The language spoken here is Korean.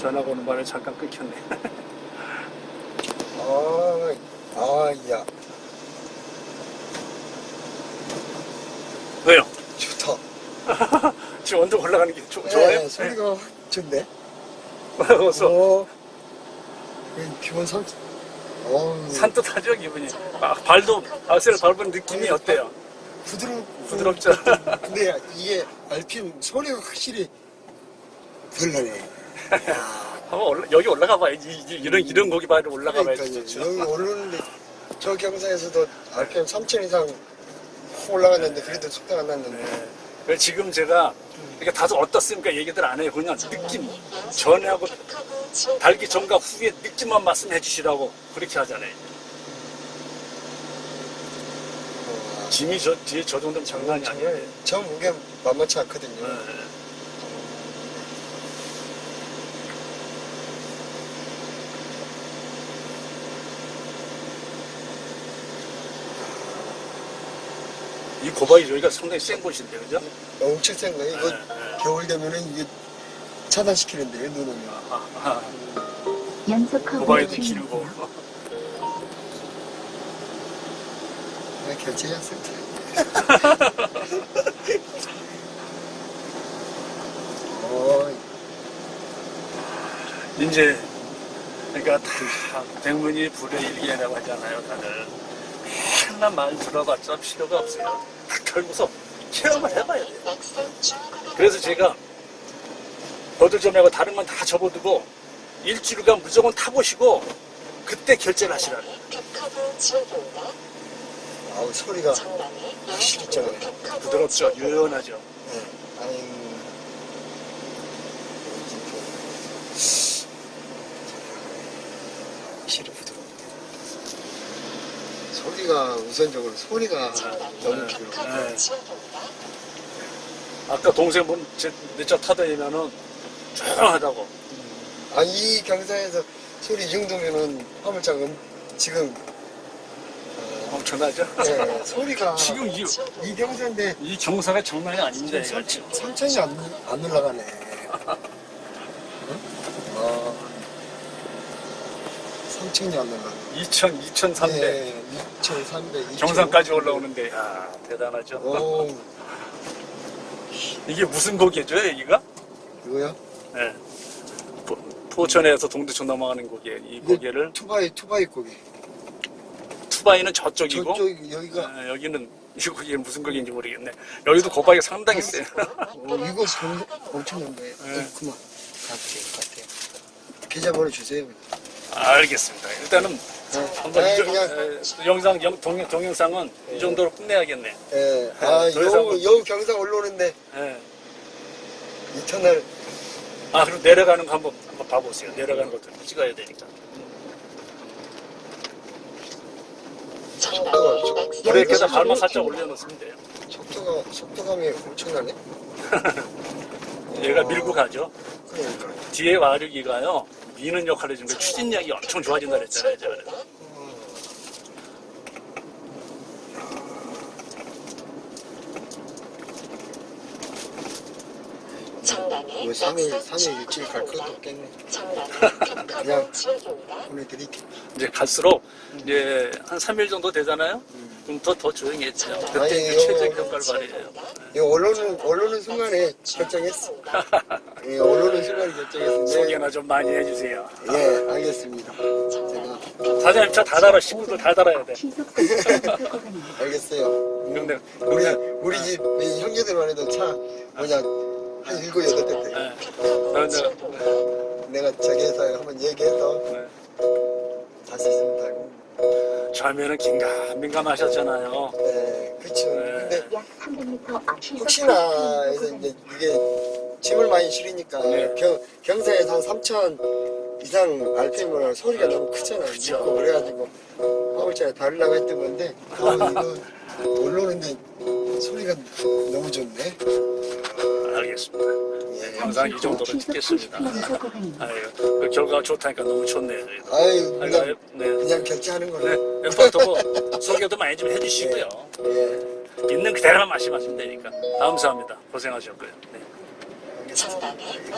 전화가 오는 바람에 잠깐 끊겼네. 아, 아, 야, 왜요? 좋다. 지금 언덕 올라가는 게 좋- 좋아요? 네, 소리가 좋네. 그래서 어, 이 기본 산, 어, 산뜻하죠 기분이. 아, 발도 아스를 밟은 느낌이 어때요? 부드럽, 부드럽죠? 근데 이게 알핀 소리가 확실히 별나네. 한번 올라- 여기 올라가 봐야지. 이- 이- 이런 이런 고기 바로 올라가 봐야지 그러니까요. 여기 오르는데 저 경사에서도 RPM 3000 이상 확 올라갔는데 그래도 속도가 안 났는데. 네. 그래서 지금 제가 이렇게 다들 어떻습니까 얘기들 안 해요. 그냥 느낌 전하고 달기 전과 후에 느낌만 말씀해 주시라고 그렇게 하잖아요. 어, 짐이 저 뒤에 저 정도면 장난이 아니에요. 저 무게 만만치 않거든요. 네. 이 고바이 여기가 상당히 센 곳인데 그죠? 엄청 센 거예요. 이거 네, 네. 겨울 되면은 이게 차단시키는데요, 눈 오면. 아, 아, 연속하고 고바이도 주의. 길고 아, 결제했을 때. 어, 이제 그러니까 다 백문이 불의 일기라고 하잖아요 다들 맨날 말 들어봤자 필요가 없어요. 딱 결고서 체험을 해봐야 돼요. 그래서 제가 버들점하고 다른 건 다 접어두고 일주일간 무조건 타보시고 그때 결제를 하시라고. 아우, 소리가 확실히 있잖아요. 부드럽죠. 유연하죠. 네. 확실히 부드 소리가 우선적으로 소리가 너무 부드러워. 네. 아까 동생 내차 타다니면은 조용하다고 아, 이 경사에서 소리 이 정도면은 화물차가 음- 지금 엄청나죠 네, 소리가 지금 이, 이 경사인데 이 경사가 장난이 지금. 삼천이 안, 안 올라가네. 아, 삼천이 안 올라가. 2000, 2300 네, 2,300. 정상까지 올라오는데 야 대단하죠 오, 이게 무슨 고개죠 여기가? 이거야? 네. 포, 포천에서 동두천 넘어가는 고개 이 이게 고개를 투바이, 투바이 고개. 투바이는 저쪽이고 저쪽, 여기가, 아, 여기는 이 고개 무슨 고개인지 모르겠네 여기도 고바이가 상당히 세요 어, 이거 경- 엄청난데. 네. 어, 그만. 갈게요, 갈게요. 계좌번호 주세요. 그냥. 알겠습니다 일단은 네. 한번 아이, 이 정- 그냥, 에, 영상 영, 동, 동영상은 이 정도로 끝내야겠네 예. 아, 더 이상 요, 요 경사 올라오는데, 예. 이터널, 아 그럼 내려가는 거 한번 한번 봐보세요 내려가는 것도 찍어야 되니까 브레이크에다 발만 살짝 올려놓으면 돼요 속도가, 속도감이 엄청나네. 얘가 밀고 가죠 그러니까. 뒤에 와류기가요 미는 역할을 해주는 거. 추진력이 엄청 좋아진다 그랬잖아요 제가 뭐 3일, 3일 일주일 갈 것도 없겠네. 그냥 보내드릴게. 이제 갈수록 이제 한 3일 정도 되잖아요 그럼 더, 더 조용해져요 그때 아니, 효과를 발휘해요 이거 올라오는, 올라오는 순간에 결정했어. 예, 올라오는 순간에 결정했는데. 소개나 좀 많이 해주세요 예, 알겠습니다. 제가, 사장님 차 다 달아 식구들 다 달아야 돼 시속 80km 구간입니다. 알겠어요. 근데 우리, 우리 집이 형제들만 해도 차, 뭐냐, 한 일곱, 여덟 대 돼. 네. 저 이제, 내가 저기에서 한번 얘기해서 네. 다시 있으면 달고. 처음에는 긴가 민감하셨잖아요 네, 그쵸. 근데 약 300m 앞 시속 혹시나 80km 해서. 이제 이게 짐을 많이 실으니까 네. 경, 경사에서 한 3천 이상 RPM을 소리가 너무 크잖아요. 짙고 그래가지고 화물차에 다르려고 했던 건데 어, 이거 올라오는데 소리가 너무 좋네. 알겠습니다 예. 영상 이 잠시 후 정도로 찍겠습니다 30km 구간입니다. 아유, 그 결과가 좋다니까 너무 좋네요 저희도 아유, 아이고, 그냥, 네. 그냥 결제하는 네, 걸로. 에포트고 소개도 많이 좀 해주시고요 예. 있는 그대로만 말씀하시면 되니까 감사합니다 고생하셨고요 네. 알겠습니다.